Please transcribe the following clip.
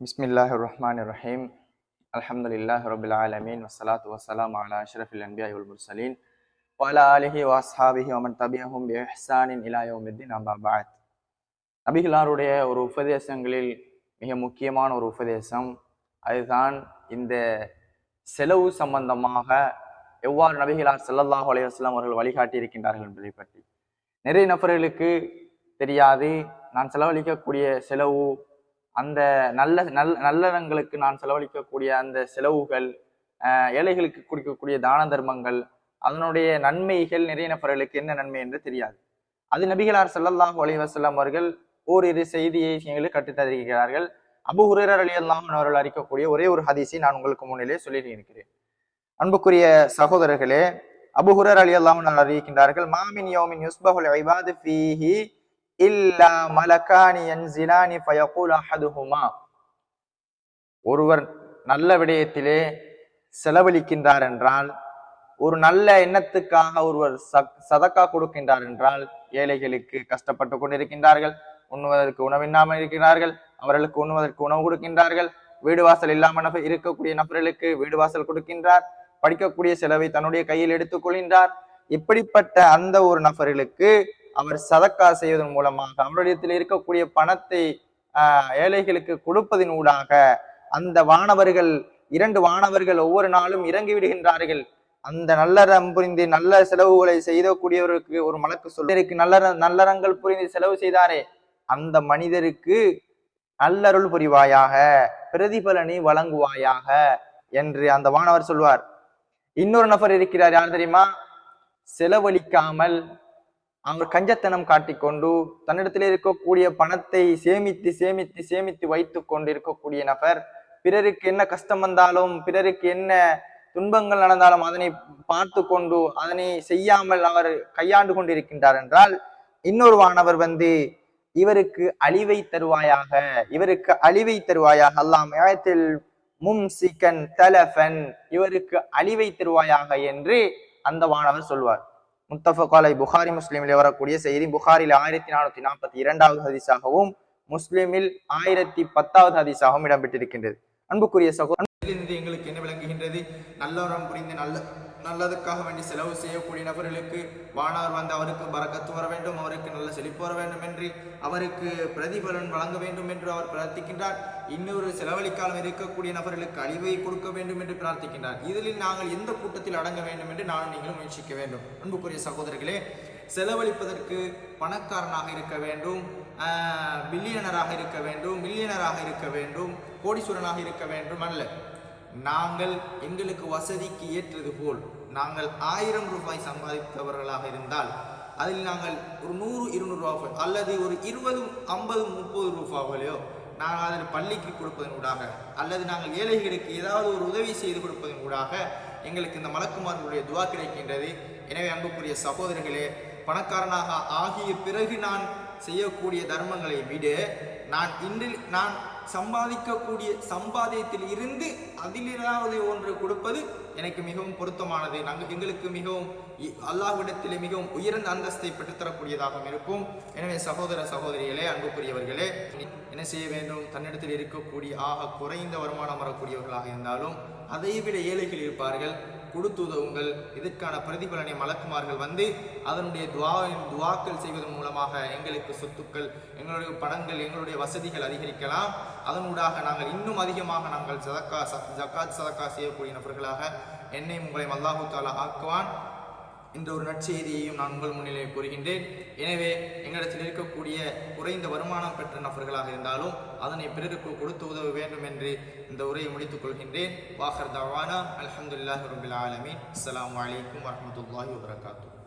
பிஸ்மில்லாஹ் ரஹ்மான் ரஹீம் அலமதுல்லாஹ் ரபில் ஆலமீன் வசலாத் வசலாம் அலா அஷ்ரஃபில் அன்பியா உல் முர்சலீன் வலா அலிஹி வாஸ்ஹாபிஹி அமன் தபியஹும் எஹ்சானின் இலாயோமித்தின் பாத் நபிகளாருடைய ஒரு உபதேசங்களில் மிக முக்கியமான ஒரு உபதேசம் அதுதான் இந்த செலவு சம்பந்தமாக எவ்வாறு நபிகளார் செல்லல்லாஹு அலைவாஸ்லாம் அவர்கள் வழிகாட்டி இருக்கின்றார்கள் என்பதை பற்றி. நிறைய நபர்களுக்கு தெரியாது. நான் செலவழிக்கக்கூடிய செலவு அந்த நல்ல நல் நல்லறங்களுக்கு நான் செலவழிக்கக்கூடிய அந்த செலவுகள் ஏழைகளுக்கு கொடுக்கக்கூடிய தான தர்மங்கள் அதனுடைய நன்மைகள் நிறைய நபர்களுக்கு என்ன நன்மை என்று தெரியாது. அது நபிகளார் ஸல்லல்லாஹு ஒலிவசல்லாம் அவர்கள் ஓரிரு செய்தியை எங்களுக்கு கற்றுத்தருகிறார்கள் அபு ஹுரேரர் அலி அவர்கள் அறிக்கக்கூடிய ஒரே ஒரு ஹதீஸை நான் உங்களுக்கு முன்னிலே சொல்லி இருக்கிறேன் அன்புக்குரிய சகோதரர்களே அபு ஹுரர் அலி அல்லாஹ் அவர்கள் அறிவிக்கின்றார்கள் மாமின் யோமின் யுஸ்பஹுல் ஐபாது ஃபீஹி இல்லா மலக்கானி யன்சிலானி ஃபயகூல் அஹதுஹுமா ஒருவர் நல்ல விடயத்திலே செலவழிக்கின்றார் என்றால் ஒரு நல்ல எண்ணத்துக்காக ஒருவர் சதக்கா கொடுக்கின்றார் என்றால் ஏழைகளுக்கு கஷ்டப்பட்டு கொண்டிருக்கின்றார்கள் உண்ணுவதற்கு உணவில்லாமல் இருக்கிறார்கள் அவர்களுக்கு உண்ணுவதற்கு உணவு கொடுக்கின்றார்கள் வீடு வாசல் இல்லாமல் நபர் இருக்கக்கூடிய நபர்களுக்கு வீடு வாசல் கொடுக்கின்றார் படிக்கக்கூடிய செலவை தன்னுடைய கையில் எடுத்துக் கொள்கின்றார். இப்படிப்பட்ட அந்த ஒரு நபர்களுக்கு அவர் சதக்கா செய்வதன் மூலமாக அவருடையத்தில் இருக்கக்கூடிய பணத்தை ஆஹ் ஏழைகளுக்கு கொடுப்பதன் ஊடாக அந்த வானவர்கள் இரண்டு வானவர்கள் ஒவ்வொரு நாளும் இறங்கி விடுகின்றார்கள். அந்த நல்லறம் புரிந்து நல்ல செலவுகளை செய்தக்கூடியவருக்கு ஒரு மலக்கு சொல்லிருக்கு நல்ல நல்லறங்கள் புரிந்து செலவு செய்தாரே. அந்த மனிதருக்கு நல்லருள் புரிவாயாக பிரதிபலனை வழங்குவாயாக என்று அந்த வானவர் சொல்வார். இன்னொரு நபர் இருக்கிறார் யார் தெரியுமா? செலவழிக்காமல் அவர் கஞ்சத்தனம் காட்டிக்கொண்டு தன்னிடத்தில் இருக்கக்கூடிய பணத்தை சேமித்து சேமித்து சேமித்து வைத்து கொண்டு இருக்கக்கூடிய நபர். பிறருக்கு என்ன கஷ்டம் வந்தாலும் பிறருக்கு என்ன துன்பங்கள் நடந்தாலும் அதனை பார்த்து கொண்டு அதனை செய்யாமல் அவர் கையாண்டு கொண்டிருக்கின்றார் என்றால் இன்னொரு வானவர் வந்து இவருக்கு அழிவை தருவாயாக இவருக்கு அழிவை தருவாயாக. அல்லாம் ஏத்தில் மும்சிகன் தலஃபன் இவருக்கு அழிவை தருவாயாக என்று அந்த வானவர் சொல்வார். முத்தஃபகாலை புகாரி முஸ்லீமில் வரக்கூடிய செய்தி. புகாரில் ஆயிரத்தி நானூத்தி நாற்பத்தி இரண்டாவது ஹதீஸாகவும் முஸ்லிமில் ஆயிரத்தி பத்தாவது ஹதீஸாகவும் இடம்பெற்றிருக்கின்றது. அன்புக்குரிய சகோதரர் எங்களுக்கு என்ன விளங்குகின்றது? நல்லவரம் புரிந்து நல்ல நல்லதுக்காக வேண்டி செலவு செய்யக்கூடிய நபர்களுக்கு வானார் வந்து அவருக்கு பறக்கத்து வர வேண்டும் அவருக்கு நல்ல செழிப்பு வர வேண்டும் என்று அவருக்கு பிரதிபலன் வழங்க வேண்டும் என்று அவர் பிரார்த்திக்கின்றார். இன்னொரு செலவழிக்காலம் இருக்கக்கூடிய நபர்களுக்கு அழிவை கொடுக்க வேண்டும் என்று பிரார்த்திக்கின்றார். இதில் நாங்கள் எந்த கூட்டத்தில் அடங்க வேண்டும் என்று நானும் நீங்களும் முயற்சிக்க வேண்டும். அன்புக்குரிய சகோதரர்களே செலவழிப்பதற்கு பணக்காரனாக இருக்க வேண்டும் பில்லியனராக இருக்க வேண்டும் மில்லியனராக இருக்க வேண்டும் கோடீஸ்வரனாக இருக்க வேண்டும் அல்ல நாங்கள் எங்களுக்கு வசதிக்கு ஏற்றது போல் நாங்கள் ஆயிரம் ரூபாய் சம்பாதித்தவர்களாக இருந்தால் அதில் நாங்கள் ஒரு நூறு இருநூறு ரூபாய் அல்லது ஒரு இருபது ஐம்பது முப்பது ரூபாவிலையோ நாங்கள் அதில் பள்ளிக்கு கொடுப்பதன் ஊடாக அல்லது நாங்கள் ஏழைகளுக்கு ஏதாவது ஒரு உதவி செய்து கொடுப்பதன் ஊடாக எங்களுக்கு இந்த மலக்குமார்களுடைய துவா கிடைக்கின்றது. எனவே அன்புக்குரிய சகோதரர்களே பணக்காரனாக ஆகிய பிறகு நான் செய்யக்கூடிய தர்மங்களை விட நான் இன்றில் நான் சம்பாதிக்கக்கூடிய சம்பாதியத்தில் இருந்து அதில் ஏதாவது ஒன்று கொடுப்பது எனக்கு மிகவும் பொருத்தமானது. நாங்கள் எங்களுக்கு மிகவும் இ- அல்லாஹ்விடத்திலே மிகவும் உயர்ந்த அந்தஸ்தை பெற்றுத்தரக்கூடியதாகவும் இருக்கும். எனவே சகோதர சகோதரிகளே அன்புக்குரியவர்களே என்ன செய்ய வேண்டும்? தன்னிடத்தில் இருக்கக்கூடிய ஆக குறைந்த வருமானம் வரக்கூடியவர்களாக இருந்தாலும் அதைவிட ஏழைகள் இருப்பார்கள். கொடுத்து உதவுங்கள். இதற்கான பிரதிபலனை மலக்குமார்கள் வந்து அதனுடைய துவா துவாக்கள் செய்வதன் மூலமாக எங்களுக்கு சொத்துக்கள் எங்களுடைய படங்கள் எங்களுடைய வசதிகள் அதிகரிக்கலாம். அதனூடாக நாங்கள் இன்னும் அதிகமாக நாங்கள் சதக்கா ச- ஜக்காத் சதக்கா செய்யக்கூடிய நபர்களாக என்னை உங்களை அல்லாஹு தாலா ஆக்குவான். என்ற ஒரு நற்செய்தியையும் நான் உங்கள் முன்னிலை கூறுகின்றேன். எனவே எங்களிடத்தில் இருக்கக்கூடிய குறைந்த வருமானம் பெற்ற நபர்களாக இருந்தாலும் அதனை பிறருக்கு கொடுத்து உதவ வேண்டும் என்று இந்த உரையை முடித்துக் கொள்கின்றேன். வாஹர் தவானா. அல்ஹம்துலில்லாஹி ரபுல் ஆலமீன். அஸ்லாம் வலைக்கம் வரமத்துல்லாஹி வபரகாத்துஹு.